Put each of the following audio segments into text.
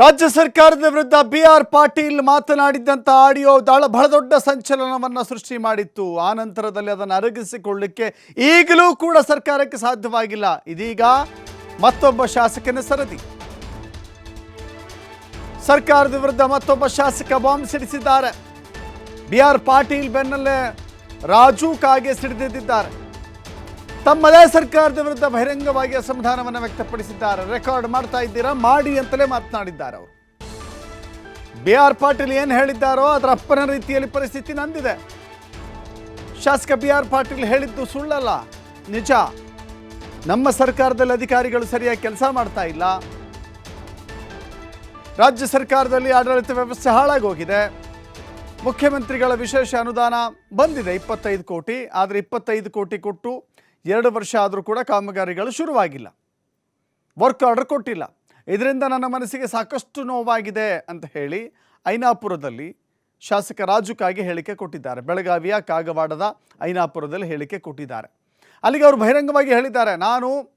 ರಾಜ್ಯ ಸರ್ಕಾರದ ವಿರುದ್ಧ ಬಿ ಆರ್ ಪಾಟೀಲ್ ಮಾತನಾಡಿದ್ದಂಥ ಆಡಿಯೋ ದಾಳ ಬಹಳ ದೊಡ್ಡ ಸಂಚಲನವನ್ನು ಸೃಷ್ಟಿ ಮಾಡಿತ್ತು. ಆ ನಂತರದಲ್ಲಿ ಅದನ್ನು ಅರಗಿಸಿಕೊಳ್ಳಿಕ್ಕೆ ಈಗಲೂ ಕೂಡ ಸರ್ಕಾರಕ್ಕೆ ಸಾಧ್ಯವಾಗಿಲ್ಲ. ಇದೀಗ ಮತ್ತೊಬ್ಬ ಶಾಸಕನ ಸರದಿ. ಸರ್ಕಾರದ ವಿರುದ್ಧ ಮತ್ತೊಬ್ಬ ಶಾಸಕ ಬಾಂಬ್ ಸಿಡಿಸಿದ್ದಾರೆ. ಬಿ ಆರ್ ಪಾಟೀಲ್ ಬೆನ್ನಲ್ಲೇ ರಾಜು ಕಾಗೆ ಸಿಡಿದಿದ್ದಾರೆ. ತಮ್ಮದೇ ಸರ್ಕಾರದ ವಿರುದ್ಧ ಬಹಿರಂಗವಾಗಿ ಅಸಮಾಧಾನವನ್ನು ವ್ಯಕ್ತಪಡಿಸಿದ್ದಾರೆ. ರೆಕಾರ್ಡ್ ಮಾಡ್ತಾ ಇದ್ದೀರಾ? ಮಾಡಿ ಅಂತಲೇ ಮಾತನಾಡಿದ್ದಾರೆ ಅವರು. ಬಿ ಆರ್ ಪಾಟೀಲ್ ಏನು ಹೇಳಿದ್ದಾರೋ ಅದರ ಅಪ್ಪನ ರೀತಿಯಲ್ಲಿ ಪರಿಸ್ಥಿತಿ ನಂದಿದೆ. ಶಾಸಕ ಬಿ ಆರ್ ಪಾಟೀಲ್ ಹೇಳಿದ್ದು ಸುಳ್ಳಲ್ಲ. ನಿಜ. ನಮ್ಮ ಸರ್ಕಾರದಲ್ಲಿ ಅಧಿಕಾರಿಗಳು ಸರಿಯಾಗಿ ಕೆಲಸ ಮಾಡ್ತಾ ಇಲ್ಲ. ರಾಜ್ಯ ಸರ್ಕಾರದಲ್ಲಿ ಆಡಳಿತ ವ್ಯವಸ್ಥೆ ಹಾಳಾಗೋಗಿದೆ. ಮುಖ್ಯಮಂತ್ರಿಗಳ ವಿಶೇಷ ಅನುದಾನ ಬಂದಿದೆ. ಇಪ್ಪತ್ತೈದು ಕೋಟಿ. ಆದರೆ ಇಪ್ಪತ್ತೈದು ಕೋಟಿ ಕೊಟ್ಟು ಎರಡು ವರ್ಷ ಆದರೂ ಕೂಡ ಕಾಮಗಾರಿಗಳು ಶುರುವಾಗಿಲ್ಲ. ವರ್ಕ್ ಆರ್ಡರ್ ಕೊಟ್ಟಿಲ್ಲ. ಇದರಿಂದ ನನ್ನ ಮನಸ್ಸಿಗೆ ಸಾಕಷ್ಟು ನೋವಾಗಿದೆ ಅಂತ ಹೇಳಿ ಐನಾಪುರದಲ್ಲಿ ಶಾಸಕ ರಾಜು ಕಾಗೆ ಹೇಳಿಕೆ ಕೊಟ್ಟಿದ್ದಾರೆ. ಬೆಳಗಾವಿಯ ಕಾಗವಾಡದ ಐನಾಪುರದಲ್ಲಿ ಹೇಳಿಕೆ ಕೊಟ್ಟಿದ್ದಾರೆ. ಅಲ್ಲಿಗೆ ಅವರು ಬಹಿರಂಗವಾಗಿ ಹೇಳಿದ್ದಾರೆ. ನಾನು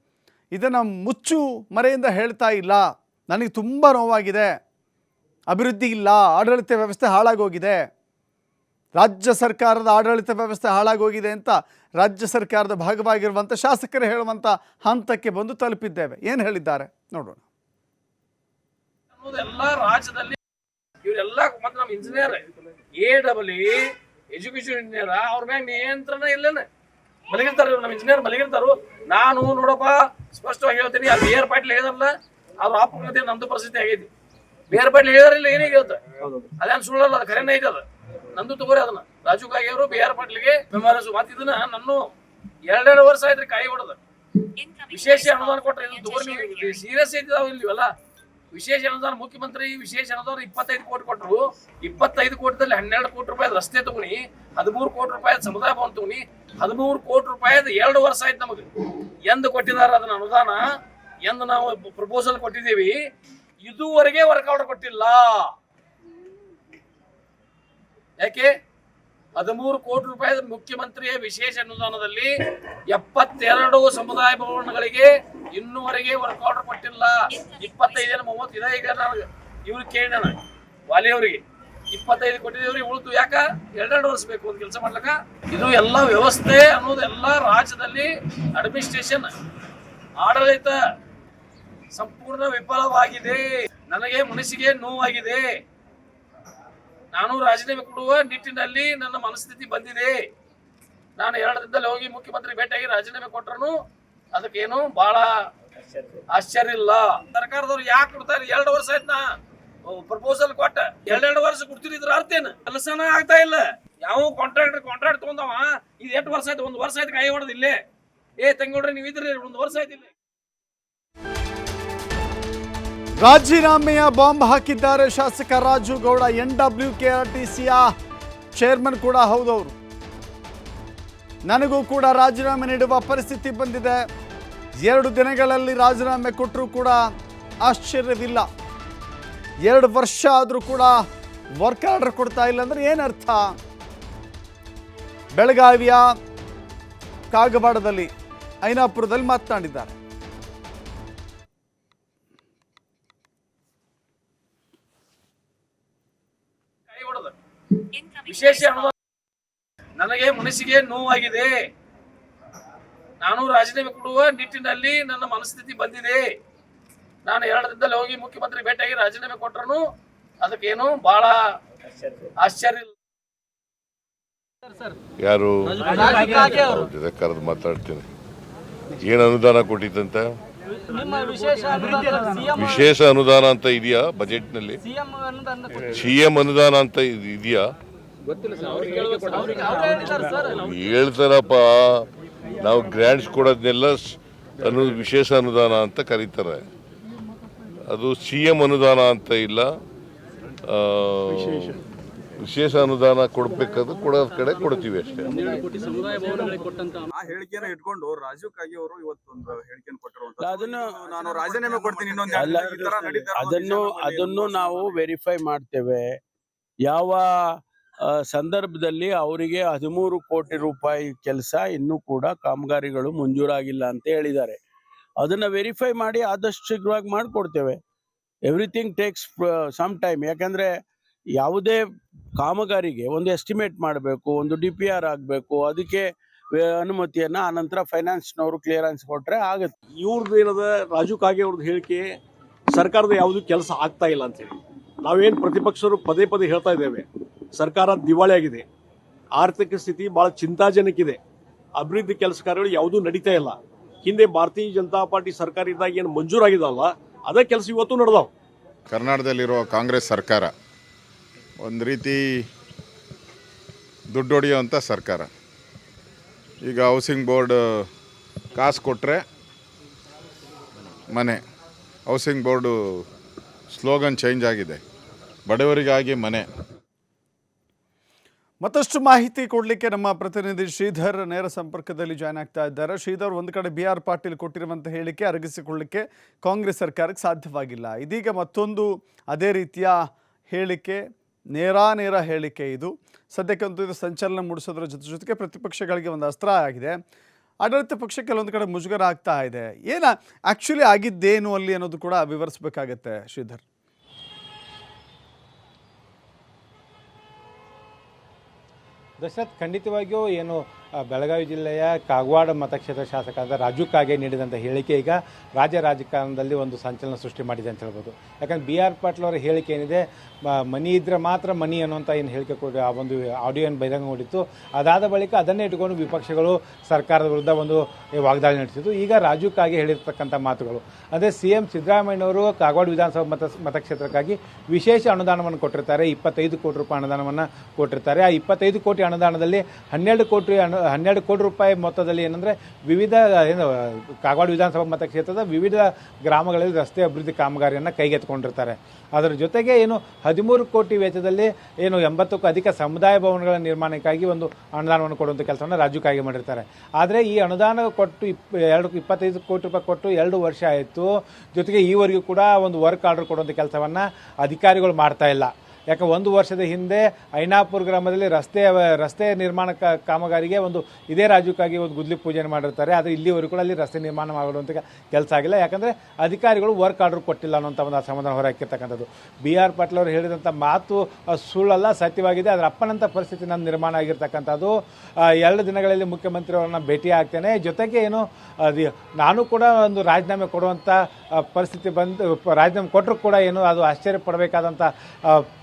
ಇದನ್ನು ಮುಚ್ಚು ಮರೆಯಿಂದ ಹೇಳ್ತಾ ಇಲ್ಲ. ನನಗೆ ತುಂಬ ನೋವಾಗಿದೆ. ಅಭಿವೃದ್ಧಿ ಇಲ್ಲ. ಆಡಳಿತ ವ್ಯವಸ್ಥೆ ಹಾಳಾಗೋಗಿದೆ. ರಾಜ್ಯ ಸರ್ಕಾರದ ಆಡಳಿತ ವ್ಯವಸ್ಥೆ ಹಾಳಾಗೋಗಿದೆ ಅಂತ ರಾಜ್ಯ ಸರ್ಕಾರದ ಭಾಗವಾಗಿರುವಂಥ ಶಾಸಕರು ಹೇಳುವಂಥ ಹಂತಕ್ಕೆ ಬಂದು ತಲುಪಿದ್ದೇವೆ. ಏನು ಹೇಳಿದ್ದಾರೆ? ನೋಡೋಣ. ಎಲ್ಲ ರಾಜ್ಯದಲ್ಲಿ ಇವರೆಲ್ಲ ಮತ್ತೆ ನಮ್ಮ engineer A double education engineer ಅವ್ರ ಮ್ಯಾಗ ನಿಯಂತ್ರಣ ಇಲ್ಲೇನೆ? ಮಲಗಿರ್ತಾರ ಇವ್ರು ನಮ್ಮ ಇಂಜಿನಿಯರ್ ಮಲಗಿರ್ತಾರು. ನಾನು ನೋಡಪ್ಪ ಸ್ಪಷ್ಟವಾಗಿ ಹೇಳ್ತೀನಿ ಆ ಬಿ ಆರ್ ಪಾಟೀಲ್ ಹೇಳಿದಾರಲ್ಲ ಅವ್ರ ಅಪಘಾತ ನಮ್ದು ಪರಿಸ್ಥಿತಿ ಆಗೈತಿ ಬಿ ಆರ್ ಪಾಟೀಲ್ ಹೇಳಿದಾರಿಲ್ಲ ಏನೇ ಹೇಳ್ತ ಅದೇನು ಸುಳ್ಳಲ್ಲ ಅದು ಕರೆನೇ ಐತೆ ಅದು ನಂದು ತಗೋರಿ ಅದನ್ನ. ರಾಜೀವ್ ಕಾಯಿ ಅವರು ಬಿ ಆರ್ ಪಾಟೀಲ್ಗೆ ಬೆಂಬಲಿಸು ಮತ್ತೆ ಇದನ್ನ ನಾನು ಎರಡೆರಡು ವರ್ಷ ಆಯ್ತ್ರಿ ಕಾಯಿ ಹೊಡೆದ. ವಿಶೇಷ ಅನುದಾನ ಕೊಟ್ರೆ ಇದು ತಗೋರಿ ಸೀರಿಯಸ್ ಐತಿದಾವ ಇಲ್ವಲ್ಲ? ವಿಶೇಷ ಅನುದಾನ ಮುಖ್ಯಮಂತ್ರಿ ವಿಶೇಷ ಅನುದಾನ ಇಪ್ಪತ್ತೈದು ಕೋಟಿ ಕೊಟ್ಟರು ಇಪ್ಪತ್ತೈದು ಕೋಟಿದಲ್ಲಿ ಹನ್ನೆರಡು ಕೋಟಿ ರೂಪಾಯಿ ರಸ್ತೆ ತಗೊಳಿ ಹದಿಮೂರು ಕೋಟಿ ರೂಪಾಯಿ ಸಮುದಾಯ ಭವನ ತಗೊಳಿ ಹದಿಮೂರು ಕೋಟಿ ರೂಪಾಯಿ ಎರಡು ವರ್ಷ ಆಯ್ತು ನಮಗೆ. ಎಂದು ಕೊಟ್ಟಿದ್ದಾರೆ ಅದನ್ನ ಅನುದಾನ? ಎಂದು ನಾವು ಪ್ರಪೋಸಲ್ ಕೊಟ್ಟಿದ್ದೀವಿ. ಇದುವರೆಗೆ ವರ್ಕೌಟ್ ಕೊಟ್ಟಿಲ್ಲ. ಯಾಕೆ? ಹದಿಮೂರು ಕೋಟಿ ರೂಪಾಯಿ ಮುಖ್ಯಮಂತ್ರಿಯ ವಿಶೇಷ ಅನುದಾನದಲ್ಲಿ ಎಪ್ಪತ್ತೆರಡು ಸಮುದಾಯ ಭವನಗಳಿಗೆ ಇನ್ನೂವರೆಗೆ ವರ್ಕ್ ಆರ್ಡರ್ ಕೊಟ್ಟಿಲ್ಲ. ಇಪ್ಪತ್ತೈದು ಮೂವತ್ತು ಇದೆ ಈಗ ನನಗೆ ಇವ್ರು ವಾಲಿ ವಾಲಿಯವರಿಗೆ. ಇಪ್ಪತ್ತೈದು ಕೊಟ್ಟಿದ್ದೇವ್ರಿ ಉಳಿದು ಯಾಕ? ಎರಡೆರಡು ವರ್ಷ ಬೇಕು ಒಂದು ಕೆಲಸ ಮಾಡ್ಲಕ ಇದು ಎಲ್ಲ ವ್ಯವಸ್ಥೆ ಅನ್ನೋದು ಎಲ್ಲ ರಾಜ್ಯದಲ್ಲಿ ಅಡ್ಮಿನಿಸ್ಟ್ರೇಷನ್ ಆಡಳಿತ ಸಂಪೂರ್ಣ ವಿಫಲವಾಗಿದೆ. ನನಗೆ ಮನಸ್ಸಿಗೆ ನೋವಾಗಿದೆ. ನಾನು ರಾಜೀನಾಮೆ ಕೊಡುವ ನಿಟ್ಟಿನಲ್ಲಿ ನನ್ನ ಮನಸ್ಥಿತಿ ಬಂದಿದೆ. ನಾನು ಎರಡು ದಿನದಲ್ಲಿ ಹೋಗಿ ಮುಖ್ಯಮಂತ್ರಿ ಭೇಟಿಯಾಗಿ ರಾಜೀನಾಮೆ ಕೊಟ್ಟರು ಅದಕ್ಕೇನು ಬಹಳ ಆಶ್ಚರ್ಯ ಇಲ್ಲ. ಸರ್ಕಾರದವ್ರು ಯಾಕೆ ಕೊಡ್ತಾರೆ? ಎರಡು ವರ್ಷ ಆಯ್ತು ನಾ ಪ್ರಪೋಸಲ್ ಕೊಟ್ಟ. ಎರಡೆರಡು ವರ್ಷ ಕೊಡ್ತೀರಿ ಅರ್ಥ ಏನು? ಕೆಲಸನ ಆಗ್ತಾ ಇಲ್ಲ. ಯಾವ ಕಾಂಟ್ರಾಕ್ಟರ್ ಕಾಂಟ್ರಾಕ್ಟ್ ತಗೊಂಡವ? ಇದು ಎಂಟು ವರ್ಷ ಆಯ್ತು, ಒಂದು ವರ್ಷ ಆಯ್ತು ಕೈ ಹೊಡೆದಿಲ್ಲೇ. ಏ ತಂಗೋಡ್ರಿ ನೀವು ಇದ್ರಿ ಒಂದು ವರ್ಷ ಆಯ್ತು ಇಲ್ಲೇ. ರಾಜೀನಾಮೆಯ ಬಾಂಬ್ ಹಾಕಿದ್ದಾರೆ ಶಾಸಕ Raju Gowda, N W K R T ಸಿಯ ಚೇರ್ಮನ್ ಕೂಡ ಹೌದವರು ನನಗೂ ಕೂಡ ರಾಜೀನಾಮೆ ನೀಡುವ ಪರಿಸ್ಥಿತಿ ಬಂದಿದೆ. ಎರಡು ದಿನಗಳಲ್ಲಿ ರಾಜೀನಾಮೆ ಕೊಟ್ಟರೂ ಕೂಡ ಆಶ್ಚರ್ಯವಿಲ್ಲ. ಎರಡು ವರ್ಷ ಆದರೂ ಕೂಡ ವರ್ಕ್ ಆರ್ಡರ್ ಕೊಡ್ತಾ ಇಲ್ಲ ಅಂದ್ರೆ ಏನರ್ಥ? ಬೆಳಗಾವಿಯ ಕಾಗವಾಡದಲ್ಲಿ, ಐನಾಪುರದಲ್ಲಿ ಮಾತನಾಡಿದ್ದಾರೆ. ವಿಶೇಷ ಅನುಭವ ನನಗೆ ಮನಸ್ಸಿಗೆ ನೋವಾಗಿದೆ. ನಾನು ರಾಜೀನಾಮೆ ಕೊಡುವ ನಿಟ್ಟಿನಲ್ಲಿ ನನ್ನ ಮನಸ್ಥಿತಿ ಬಂದಿದೆ. ನಾನು ಎರಡು ದಿನದಲ್ಲಿ ಹೋಗಿ ಮುಖ್ಯಮಂತ್ರಿ ಭೇಟಿಯಾಗಿ ರಾಜೀನಾಮೆ ಕೊಟ್ಟರು ಅದಕ್ಕೇನು ಬಹಳ ಆಶ್ಚರ್ಯ ಇಲ್ಲ. ಯಾರು? ಜೊತೆ ಕರೆದು ಮಾತಾಡ್ತೀನಿ. ಏನು ಅನುದಾನ ಕೊಟ್ಟಿತ್ತಂತ ನಿಮ್ಮ ವಿಶೇಷ ಅನುದಾನ ವಿಶೇಷ ಅನುದಾನ ಅಂತ ಇದೆಯಾ ಬಜೆಟ್ನಲ್ಲಿ? ಸಿಎಂ ಅನುದಾನ ಸಿ ಎಂ ಅನುದಾನ ಅಂತ ಇದ್- ಇದೆಯಾ? ಹೇಳ್ತಾರಪ್ಪ. ನಾವು ಗ್ರ್ಯಾಂಡ್ಸ್ ಕೊಡೋದನ್ನೆಲ್ಲ ಸ್- ಅನು ವಿಶೇಷ ಅನುದಾನ ಅಂತ ಕರೀತಾರೆ. ಅದು ಸಿ ಎಂ ಅನುದಾನ ಅಂತ ಇಲ್ಲ. ಆ, ವಿಶೇಷ ಅನುದಾನ ಕೊಡ್ಬೇಕಾದ್ರೆ ಕೊಡೋದ್ ಕಡೆ ಕೊಡ್ತೀವಿ ಅಷ್ಟೇ. ಆ ಹೇಳಿಕೆನ ಇಟ್ಕೊಂಡು ರಾಜೀವ್ ಕಾಗಿ ಅವರು ಇವತ್ತೊಂದು ಹೇಳಿಕೆಯನ್ನು ಕೊಟ್ಟಿರುವಂತ ಅದನ್ನು ನಾನು ರಾಜೀನಾಮೆ ಕೊಡ್ತೀನಿ ಇನ್ನೊಂದು ಅದನ್ನು ಅದನ್ನು ನಾವು ವೆರಿಫೈ ಮಾಡ್ತೇವೆ. ಯಾವ ಸಂದರ್ಭದಲ್ಲಿ ಅವರಿಗೆ ಹದಿಮೂರು ಕೋಟಿ ರೂಪಾಯಿ ಕೆಲಸ ಇನ್ನೂ ಕೂಡ ಕಾಮಗಾರಿಗಳು ಮಂಜೂರಾಗಿಲ್ಲ ಅಂತ ಹೇಳಿದ್ದಾರೆ. ಅದನ್ನ ವೆರಿಫೈ ಮಾಡಿ ಆದಷ್ಟು ಶೀಘ್ರವಾಗಿ ಮಾಡಿಕೊಡ್ತೇವೆ. ಎವ್ರಿಥಿಂಗ್ ಟೇಕ್ಸ್ ಸಮ್ ಟೈಮ್ ಯಾಕಂದರೆ ಯಾವುದೇ ಕಾಮಗಾರಿಗೆ ಒಂದು ಎಸ್ಟಿಮೇಟ್ ಮಾಡಬೇಕು, ಒಂದು ಡಿ ಪಿ ಆರ್ ಆಗಬೇಕು, ಅದಕ್ಕೆ ಅನುಮತಿಯನ್ನು ಆನಂತರ ಫೈನಾನ್ಸ್ನವರು ಕ್ಲಿಯರೆನ್ಸ್ ಕೊಟ್ಟರೆ ಆಗುತ್ತೆ. ಇವ್ರದ್ದು ಏನದ, ರಾಜು ಕಾಗೆ ಅವ್ರದ್ದು ಹೇಳಿಕೆ, ಸರ್ಕಾರದ ಯಾವುದು ಕೆಲಸ ಆಗ್ತಾ ಇಲ್ಲ ಅಂತೇಳಿ ನಾವೇನು ಪ್ರತಿಪಕ್ಷರು ಪದೇ ಪದೇ ಹೇಳ್ತಾ ಇದ್ದೇವೆ. ಸರ್ಕಾರ ದಿವಾಳಿ ಆಗಿದೆ. ಆರ್ಥಿಕ ಸ್ಥಿತಿ ಬಹಳ ಚಿಂತಾಜನಕಿದೆ. ಅಭಿವೃದ್ಧಿ ಕೆಲಸ ಕಾರ್ಯಗಳು ಯಾವುದೂ ನಡೀತಾ ಇಲ್ಲ. ಹಿಂದೆ ಭಾರತೀಯ ಜನತಾ ಪಾರ್ಟಿ ಸರ್ಕಾರ ಇದ್ದಾಗ ಏನು ಮಂಜೂರಾಗಿದಲ್ಲ ಅದೇ ಕೆಲಸ ಇವತ್ತು ನಡೆದವು. ಕರ್ನಾಟಕದಲ್ಲಿರೋ ಕಾಂಗ್ರೆಸ್ ಸರ್ಕಾರ ಒಂದು ರೀತಿ ದುಡ್ಡು ಹೊಡೆಯುವಂಥ ಸರ್ಕಾರ. ಈಗ ಹೌಸಿಂಗ್ ಬೋರ್ಡ್ ಕಾಸು ಕೊಟ್ಟರೆ ಮನೆ. ಹೌಸಿಂಗ್ ಬೋರ್ಡು ಸ್ಲೋಗನ್ ಚೇಂಜ್ ಆಗಿದೆ. ಬಡವರಿಗಾಗಿ ಮನೆ. ಮತ್ತಷ್ಟು ಮಾಹಿತಿ ಕೊಡಲಿಕ್ಕೆ ನಮ್ಮ ಪ್ರತಿನಿಧಿ ಶ್ರೀಧರ್ ನೇರ ಸಂಪರ್ಕದಲ್ಲಿ ಜಾಯ್ನ್ ಆಗ್ತಾ ಇದ್ದಾರೆ. ಶ್ರೀಧರ್, ಒಂದು ಕಡೆ ಬಿ ಆರ್ ಪಾಟೀಲ್ ಕೊಟ್ಟಿರುವಂಥ ಹೇಳಿಕೆ ಅರಗಿಸಿಕೊಳ್ಳಿಕ್ಕೆ ಕಾಂಗ್ರೆಸ್ ಸರ್ಕಾರಕ್ಕೆ ಸಾಧ್ಯವಾಗಿಲ್ಲ. ಇದೀಗ ಮತ್ತೊಂದು ಅದೇ ರೀತಿಯ ಹೇಳಿಕೆ ನೇರಾನೇರ ಹೇಳಿಕೆ ಇದು. ಸದ್ಯಕ್ಕಂತೂ ಇದು ಸಂಚಲನ ಮೂಡಿಸೋದ್ರ ಜೊತೆ ಜೊತೆಗೆ ಪ್ರತಿಪಕ್ಷಗಳಿಗೆ ಒಂದು ಅಸ್ತ್ರ ಆಗಿದೆ. ಆಡಳಿತ ಪಕ್ಷ ಕೆಲವೊಂದು ಕಡೆ ಮುಜುಗರ ಆಗ್ತಾ ಇದೆ. ಏನ ಆ್ಯಕ್ಚುಲಿ ಆಗಿದ್ದೇನು ಅಲ್ಲಿ ಅನ್ನೋದು ಕೂಡ ವಿವರಿಸಬೇಕಾಗತ್ತೆ ಶ್ರೀಧರ್? ದಶರಥ್ ಖಂಡಿತವಾಗಿಯೂ ಏನು ಬೆಳಗಾವಿ ಜಿಲ್ಲೆಯ ಕಾಗವಾಡ ಮತಕ್ಷೇತ್ರ ಶಾಸಕರಾದ ರಾಜು ಕಾಗೆ ನೀಡಿದಂಥ ಹೇಳಿಕೆ ಈಗ ರಾಜ್ಯ ರಾಜಕಾರಣದಲ್ಲಿ ಒಂದು ಸಂಚಲನ ಸೃಷ್ಟಿ ಮಾಡಿದೆ ಅಂತ ಹೇಳ್ಬೋದು. ಯಾಕಂದ್ರೆ ಬಿ ಆರ್ ಪಾಟೀಲ್ ಅವರ ಹೇಳಿಕೆ ಏನಿದೆ ಮನಿ ಇದ್ರೆ ಮಾತ್ರ ಮನಿ ಅನ್ನುವಂಥ ಏನು ಹೇಳಿಕೆ ಕೊಡಿ, ಆ ಒಂದು ಆಡಿಯೋ ಏನು ಬಹಿರಂಗ ಮಾಡಿತ್ತು, ಅದಾದ ಬಳಿಕ ಅದನ್ನೇ ಇಟ್ಕೊಂಡು ವಿಪಕ್ಷಗಳು ಸರ್ಕಾರದ ವಿರುದ್ಧ ಒಂದು ವಾಗ್ದಾಳಿ ನಡೆಸಿದ್ದು ಈಗ ರಾಜು ಕಾಗೆ ಹೇಳಿರ್ತಕ್ಕಂಥ ಮಾತುಗಳು. ಅದೇ ಸಿ ಎಂ ಸಿದ್ದರಾಮಯ್ಯನವರು ಕಾಗವಾಡ ವಿಧಾನಸಭಾ ಮತ, ಮತಕ್ಷೇತ್ರಕ್ಕಾಗಿ ವಿಶೇಷ ಅನುದಾನವನ್ನು ಕೊಟ್ಟಿರ್ತಾರೆ. ಇಪ್ಪತ್ತೈದು ಕೋಟಿ ರೂಪಾಯಿ ಅನುದಾನವನ್ನು ಕೊಟ್ಟಿರ್ತಾರೆ. ಆ ಇಪ್ಪತ್ತೈದು ಕೋಟಿ ಅನುದಾನದಲ್ಲಿ ಹನ್ನೆರಡು ಕೋಟಿ ಅನು ಹನ್ನೆರಡು ಕೋಟಿ ರೂಪಾಯಿ ಮೊತ್ತದಲ್ಲಿ ಏನಂದರೆ ವಿವಿಧ, ಏನು, ಕಾಗವಾಡ ವಿಧಾನಸಭಾ ಮತಕ್ಷೇತ್ರದ ವಿವಿಧ ಗ್ರಾಮಗಳಲ್ಲಿ ರಸ್ತೆ ಅಭಿವೃದ್ಧಿ ಕಾಮಗಾರಿಯನ್ನು ಕೈಗೆತ್ತಿಕೊಂಡಿರ್ತಾರೆ. ಅದರ ಜೊತೆಗೆ ಏನು ಹದಿಮೂರು ಕೋಟಿ ವೆಚ್ಚದಲ್ಲಿ ಏನು ಎಂಬತ್ತಕ್ಕೂ ಅಧಿಕ ಸಮುದಾಯ ಭವನಗಳ ನಿರ್ಮಾಣಕ್ಕಾಗಿ ಒಂದು ಅನುದಾನವನ್ನು ಕೊಡುವಂಥ ಕೆಲಸವನ್ನು ರಾಜ್ಯಕ್ಕಾಗಿ ಕಾಗೆ ಮಾಡಿರ್ತಾರೆ. ಆದರೆ ಈ ಅನುದಾನ ಕೊಟ್ಟು ಇಪ್, ಎರಡು, ಇಪ್ಪತ್ತೈದು ಕೋಟಿ ರೂಪಾಯಿ ಕೊಟ್ಟು ಎರಡು ವರ್ಷ ಆಯಿತು. ಜೊತೆಗೆ ಈವರೆಗೂ ಕೂಡ ಒಂದು ವರ್ಕ್ ಆರ್ಡರ್ ಕೊಡುವಂಥ ಕೆಲಸವನ್ನು ಅಧಿಕಾರಿಗಳು ಮಾಡ್ತಾ ಇಲ್ಲ. ಯಾಕೆ ಒಂದು ವರ್ಷದ ಹಿಂದೆ ಐನಾಪುರ ಗ್ರಾಮದಲ್ಲಿ ರಸ್ತೆ ರಸ್ತೆ ನಿರ್ಮಾಣ ಕಾಮಗಾರಿಗೆ ಒಂದು ಇದೇ ರಾಜ್ಯಕ್ಕಾಗಿ ಒಂದು ಗುದ್ಲಿ ಪೂಜೆ ಮಾಡಿರ್ತಾರೆ. ಆದರೆ ಇಲ್ಲಿವರೆಗೂ ಕೂಡ ಅಲ್ಲಿ ರಸ್ತೆ ನಿರ್ಮಾಣ ಮಾಡುವಂಥ ಕೆಲಸ ಆಗಿಲ್ಲ. ಯಾಕಂದರೆ ಅಧಿಕಾರಿಗಳು ವರ್ಕ್ ಆರ್ಡರ್ ಕೊಟ್ಟಿಲ್ಲ ಅನ್ನೋಂಥ ಒಂದು ಅಸಮಾಧಾನ ಹೊರಹಾಕಿರ್ತಕ್ಕಂಥದ್ದು. ಬಿ ಆರ್ ಪಾಟೀಲ್ ಅವರು ಹೇಳಿದಂಥ ಮಾತು ಸುಳ್ಳಲ್ಲ, ಸತ್ಯವಾಗಿದೆ. ಅದರ ಅಪ್ಪನಂಥ ಪರಿಸ್ಥಿತಿ ನನ್ನ ನಿರ್ಮಾಣ ಆಗಿರ್ತಕ್ಕಂಥದ್ದು. ಎರಡು ದಿನಗಳಲ್ಲಿ ಮುಖ್ಯಮಂತ್ರಿ ಅವರನ್ನ ಭೇಟಿ ಆಗ್ತೇನೆ. ಜೊತೆಗೆ ಏನು ಅದು ನಾನು ಕೂಡ ಒಂದು ರಾಜೀನಾಮೆ ಕೊಡುವಂಥ ಪರಿಸ್ಥಿತಿ ಬಂದು, ರಾಜೀನಾಮೆ ಕೊಟ್ಟರು ಕೂಡ ಏನು, ಅದು ಆಶ್ಚರ್ಯ ಪಡಬೇಕಾದಂಥ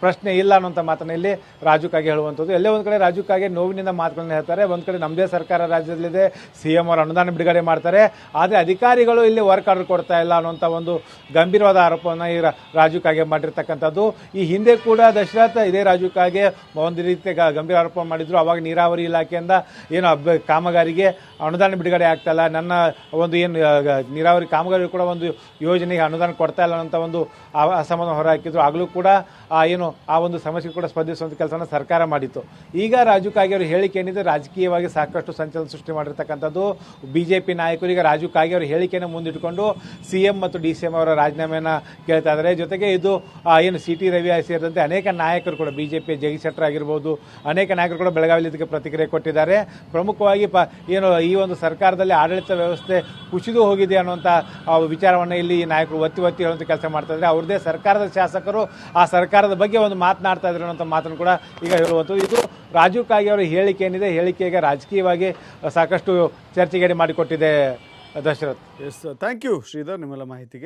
ಪ್ರಶ್ನೆ ಇಲ್ಲ ಅನ್ನೋಂಥ ಮಾತನ್ನು ಇಲ್ಲಿ ರಾಜು ಕಾಗೆ ಹೇಳುವಂಥದ್ದು. ಎಲ್ಲೇ ಒಂದು ಕಡೆ ರಾಜು ಕಾಗೆ ನೋವಿನಿಂದ ಮಾತುಗಳನ್ನ ಹೇಳ್ತಾರೆ, ಒಂದು ಕಡೆ ನಮ್ಮದೇ ಸರ್ಕಾರ ರಾಜ್ಯದಲ್ಲಿದೆ ಸಿ ಎಂ ಅವರು ಅನುದಾನ ಬಿಡುಗಡೆ ಮಾಡ್ತಾರೆ, ಆದರೆ ಅಧಿಕಾರಿಗಳು ಇಲ್ಲಿ ವರ್ಕ್ ಆರ್ಡರ್ ಕೊಡ್ತಾ ಇಲ್ಲ ಅನ್ನೋಂಥ ಒಂದು ಗಂಭೀರವಾದ ಆರೋಪವನ್ನು ಈ ರಾಜುಕಾಗೆ ರಾಜು ಕಾಗೆ ಮಾಡಿರ್ತಕ್ಕಂಥದ್ದು. ಈ ಹಿಂದೆ ಕೂಡ ದಶರಥ ಇದೇ ರಾಜು ಕಾಗೆ ಒಂದು ರೀತಿಯ ಗಂಭೀರ ಆರೋಪ ಮಾಡಿದ್ರು. ಅವಾಗ ನೀರಾವರಿ ಇಲಾಖೆಯಿಂದ ಏನು ಅಬ್ಬ ಕಾಮಗಾರಿಗೆ ಅನುದಾನ ಬಿಡುಗಡೆ ಆಗ್ತಾಯಿಲ್ಲ ನನ್ನ ಒಂದು ಏನು ನೀರಾವರಿ ಕಾಮಗಾರಿ ಕೂಡ ಒಂದು ಯೋಜನೆಗೆ ಅನುದಾನ ಕೊಡ್ತಾ ಇಲ್ಲ ಅಂತ ಒಂದು ಅಸಮಾಧಾನ ಹೊರಹಾಕಿದ್ರು. ಆಗಲೂ ಕೂಡ ಏನು ಆ ಒಂದು ಸಮಸ್ಯೆ ಕೂಡ ಸ್ಪಂದಿಸುವಂಥ ಕೆಲಸನ ಸರ್ಕಾರ ಮಾಡಿತ್ತು. ಈಗ ರಾಜು ಕಾಗೆ ಅವರು ಹೇಳಿಕೆ ಏನಿದೆ, ರಾಜಕೀಯವಾಗಿ ಸಾಕಷ್ಟು ಸಂಚಲನ ಸೃಷ್ಟಿ ಮಾಡಿರ್ತಕ್ಕಂಥದ್ದು ಬಿ ಜೆ ಪಿ ನಾಯಕರು. ಈಗ ರಾಜು ಕಾಗೆ ಅವರು ಹೇಳಿಕೆಯನ್ನು ಮುಂದಿಟ್ಟುಕೊಂಡು ಸಿ ಎಂ ಮತ್ತು ಡಿ ಸಿ ಎಂ ಅವರ ರಾಜೀನಾಮೆಯನ್ನು ಕೇಳ್ತಾ ಇದ್ದಾರೆ. ಜೊತೆಗೆ ಇದು ಏನು ಸಿ ಟಿ ರವಿ ಸೇರಿದಂತೆ ಅನೇಕ ನಾಯಕರು ಕೂಡ B J P Jagadish Shettar ಆಗಿರ್ಬೋದು, ಅನೇಕ ನಾಯಕರು ಕೂಡ ಬೆಳಗಾವಿಯಲ್ಲಿ ಇದಕ್ಕೆ ಪ್ರತಿಕ್ರಿಯೆ ಕೊಟ್ಟಿದ್ದಾರೆ. ಪ್ರಮುಖವಾಗಿ ಪ, ಏನು ಈ ಒಂದು ಸರ್ಕಾರದಲ್ಲಿ ಆಡಳಿತ ವ್ಯವಸ್ಥೆ ಕುಸಿದು ಹೋಗಿದೆ ಅನ್ನುವಂಥ ವಿಚಾರವನ್ನು ಇಲ್ಲಿ ನಾಯಕರು ಒತ್ತಿ ಒತ್ತಿ ಹೇಳುವಂಥ ಕೆಲಸ ಮಾಡ್ತಾ ಇದ್ದಾರೆ. ಅವ್ರದ್ದೇ ಸರ್ಕಾರದ ಶಾಸಕರು, ಆ ಸರ್ಕಾರದ ಬಗ್ಗೆ ಒಂದು ಮಾತನಾಡ್ತಾ ಇದ್ರು ಅನ್ನೋಂಥ ಮಾತನ್ನು ಕೂಡ ಈಗ ಹೇಳುವಂಥದ್ದು. ಇದು ರಾಜೀವ್ ಕಾಗೆ ಅವರ ಹೇಳಿಕೆ ಏನಿದೆ? ಹೇಳಿಕೆಗೆ ರಾಜಕೀಯವಾಗಿ ಸಾಕಷ್ಟು ಚರ್ಚೆಗೇಡಿ ಮಾಡಿಕೊಟ್ಟಿದೆ Dasharath. Yes thank you Sridhar, ನಿಮ್ಮೆಲ್ಲ ಮಾಹಿತಿಗೆ.